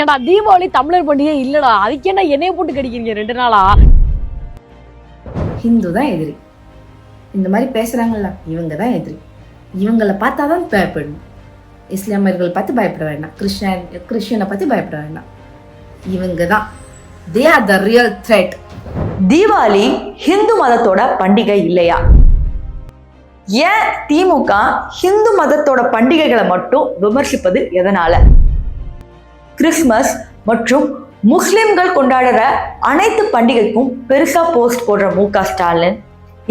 ஏன்டா தீபாவளி தமிழர் பண்டிகை இல்லடா. அதுக்கு என்ன என்னைய போட்டு கடிக்கிறீங்க ரெண்டு நாளா? ஹிந்து தான் எதிரி. இந்த மாதிரி பேசுறாங்கல்ல இவங்க தான் எதிரி. இவங்களை பார்த்தா தான் பயப்படணும். இஸ்லாமியர்கள் பார்த்து பயப்பட வேண்டாம். கிறிஸ்டியன் கிறிஸ்டியனை பற்றி பயப்பட வேண்டாம். இவங்க தான். They are the real threat Deepavali Hindu மதத்தோட பண்டிகை இல்லையா? ஏன் திமுக ஹிந்து மதத்தோட பண்டிகைகளை மட்டும் விமர்சிப்பது எதனால? கிறிஸ்மஸ் மற்றும் முஸ்லிம்கள் கொண்டாடுற அனைத்து பண்டிகைக்கும் பெருசா போஸ்ட் போடுற மு க ஸ்டாலின்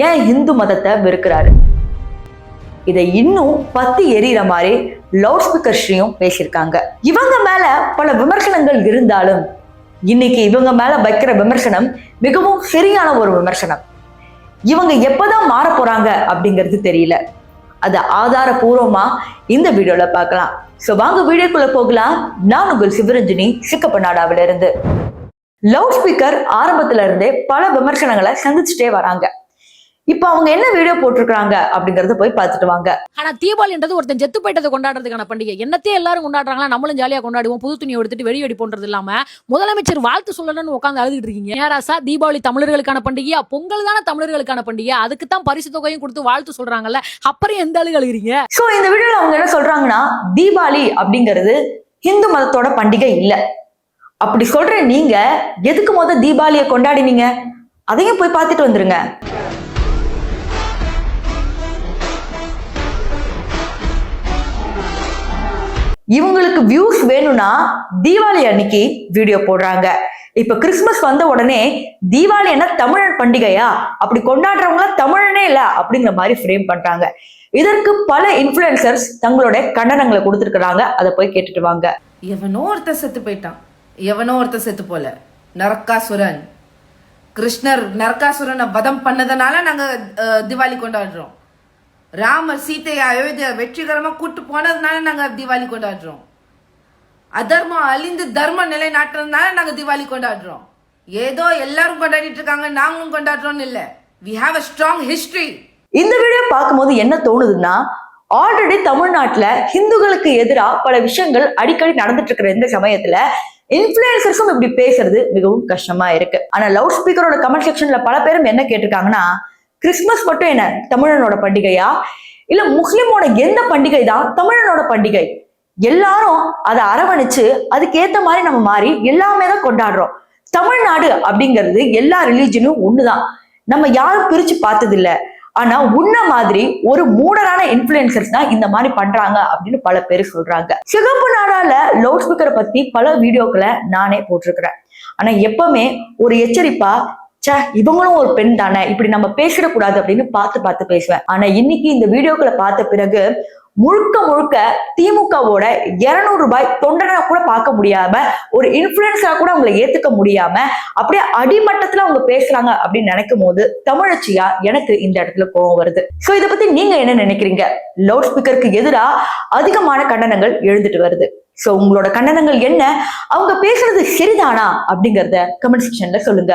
ஏன் இந்து மதத்தை வெறுக்கிறாரு? இதை இன்னும் பத்தி எரியற மாதிரி லவுட் ஸ்பீக்கர் ஸ்ரீயும் பேசியிருக்காங்க. இவங்க மேல பல விமர்சனங்கள் இருந்தாலும் இன்னைக்கு இவங்க மேல வைக்கிற விமர்சனம் மிகவும் சரியான ஒரு விமர்சனம். இவங்க எப்பதான் மாற போறாங்க அப்படிங்கிறது தெரியல. அது ஆதாரபூர்வமா இந்த வீடியோல பார்க்கலாம். ஸோ வாங்க வீடியோக்குள்ள போகலாம். நான் உங்கள் சிவரஞ்சனி சிக்கப்பநாடாவில இருந்து லவுட் ஸ்பீக்கர் ஆரம்பத்துல இருந்தே பல விமர்சனங்களை சந்திச்சுட்டே வராங்க. இப்போ அவங்க என்ன வீடியோ போட்டிருக்காங்க அப்படிங்கறத போய் பார்த்துட்டு வாங்க. ஆனா தீபாவளின்றது ஒருத்தன் செத்து போயிட்டதை கொண்டாடுறதுக்கான பண்டிகை. என்னத்தையும் எல்லாரும் கொண்டாடுறாங்களா? நம்மளும் ஜாலியா கொண்டாடுவோம். புது துணியை எடுத்துட்டு வெடி போன்றது இல்லாம. முதலமைச்சர் வாழ்த்து சொல்லணும்னு உட்காந்து அழுதுட்டு இருக்கீங்க. நேராசா தீபாவளி தமிழர்களுக்கான பண்டிகையா? பொங்கல் தானே தமிழர்களுக்கான பண்டிகை அதுக்கு தான் பரிசு தொகையும் கொடுத்து வாழ்த்து சொல்றாங்கல்ல. அப்புறம் எந்த அழுகு அழுகிறீங்க? ஸோ இந்த வீடியோல அவங்க என்ன சொல்றாங்கன்னா தீபாவளி அப்படிங்கிறது இந்து மதத்தோட பண்டிகை இல்ல. அப்படி சொல்ற நீங்க எதுக்கு முத தீபாவளியை கொண்டாடினீங்க? அதையும் போய் பார்த்துட்டு வந்துருங்க. இவங்களுக்கு வியூஸ் வேணும்னா தீபாவளி அன்னைக்கு வீடியோ போடுறாங்க. இப்ப கிறிஸ்மஸ் வந்த உடனே தீபாவளி என்ன தமிழன் பண்டிகையா? அப்படி கொண்டாடுறவங்கள தமிழனே இல்ல அப்படிங்கிற மாதிரி ஃப்ரேம் பண்றாங்க. இதற்கு பல இன்ஃபுளுசர்ஸ் தங்களோட கண்டனங்களை கொடுத்துருக்காங்க அதை போய் கேட்டுட்டு வாங்க. எவனோ ஒருத்த செத்து போயிட்டான். எவனோ ஒருத்த செத்து போல. நரக்காசுரன். கிருஷ்ணர் நரக்காசுரனை வதம் பண்ணதுனால நாங்க தீபாவளி திவாலி கொண்டாடுறோம். ராமர் சீதையை அயோத்தியா வெற்றிகரமா கூட்டு போனதுனால நாங்க தீபாவளி கொண்டாடுறோம். அதர்மம் அழிந்து தர்மம் நிலைநாட்டுறதுனால நாங்க தீபாவளி கொண்டாடுறோம். ஏதோ எல்லாரும் கொண்டாடிட்டு இருக்காங்க நாங்களும் கொண்டாடுறோம்னு இல்ல. We have a strong history இந்த வீடியோ பார்க்கும்போது என்ன தோணுதுன்னா ஆல்ரெடி தமிழ்நாட்டுல ஹிந்துக்களுக்கு எதிராக பல விஷயங்கள் அடிக்கடி நடந்துட்டு இருக்கிற இந்த சமயத்துல இன்ஃபுளுசர்ஸும் இப்படி பேசுறது மிகவும் கஷ்டமா இருக்கு. ஆனா லவுட் ஸ்பீக்கரோட கமெண்ட் செக்ஷன்ல பல பேரும் என்ன கேட்டிருக்காங்கன்னா கிறிஸ்மஸ் மட்டும் என்ன? தமிழனோட பண்டிகையா? இல்ல முஸ்லிமோட எந்த பண்டிகை தான் தமிழனோட பண்டிகை. எல்லாரும் அதை அரவணைச்சு அதுக்கேத்த மாதிரி நம்ம மாறி எல்லாமே தான் கொண்டாடுறோம். தமிழ்நாடு அப்படிங்கிறது எல்லா ரிலீஜனும் ஒண்ணுதான். நம்ம யாரும் பிரிச்சு பார்த்தது இல்ல ஆனா உன்ன மாதிரி ஒரு மூடரான இன்ஃபுளுசர்ஸ் தான் இந்த மாதிரி பண்றாங்க அப்படின்னு பல பேர் சொல்றாங்க. சிகப்பு நாடால லவுட் ஸ்பீக்கரை பத்தி பல வீடியோக்களை நானே போட்டிருக்கிறேன். ஆனா எப்பவுமே ஒரு எச்சரிப்பா ச்சே இவங்களும் ஒரு பெண் தானே? இப்படி நம்ம பேசிடக்கூடாது அப்படின்னு பார்த்து பார்த்து பேசுவேன். ஆனா இன்னைக்கு இந்த வீடியோக்களை பார்த்த பிறகு முழுக்க முழுக்க திமுகவோட இருநூறு ரூபாய் தொண்டனா கூட பார்க்க முடியாம ஒரு இன்ஃபுளுன்ஸா கூட அவங்களை ஏத்துக்க முடியாம அப்படியே அடிமட்டத்துல அவங்க பேசுறாங்க அப்படின்னு நினைக்கும் போது தமிழச்சியா எனக்கு இந்த இடத்துல கோவம் வருது. சோ இதை பத்தி நீங்க என்ன நினைக்கிறீங்க? லவுட் ஸ்பீக்கருக்கு எதிரா அதிகமான கண்டனங்கள் எழுந்துட்டு வருது. சோ உங்களோட கண்டனங்கள் என்ன? அவங்க பேசுறது சரிதானா? அப்படிங்கறத கமெண்ட் செக்ஷன்ல சொல்லுங்க.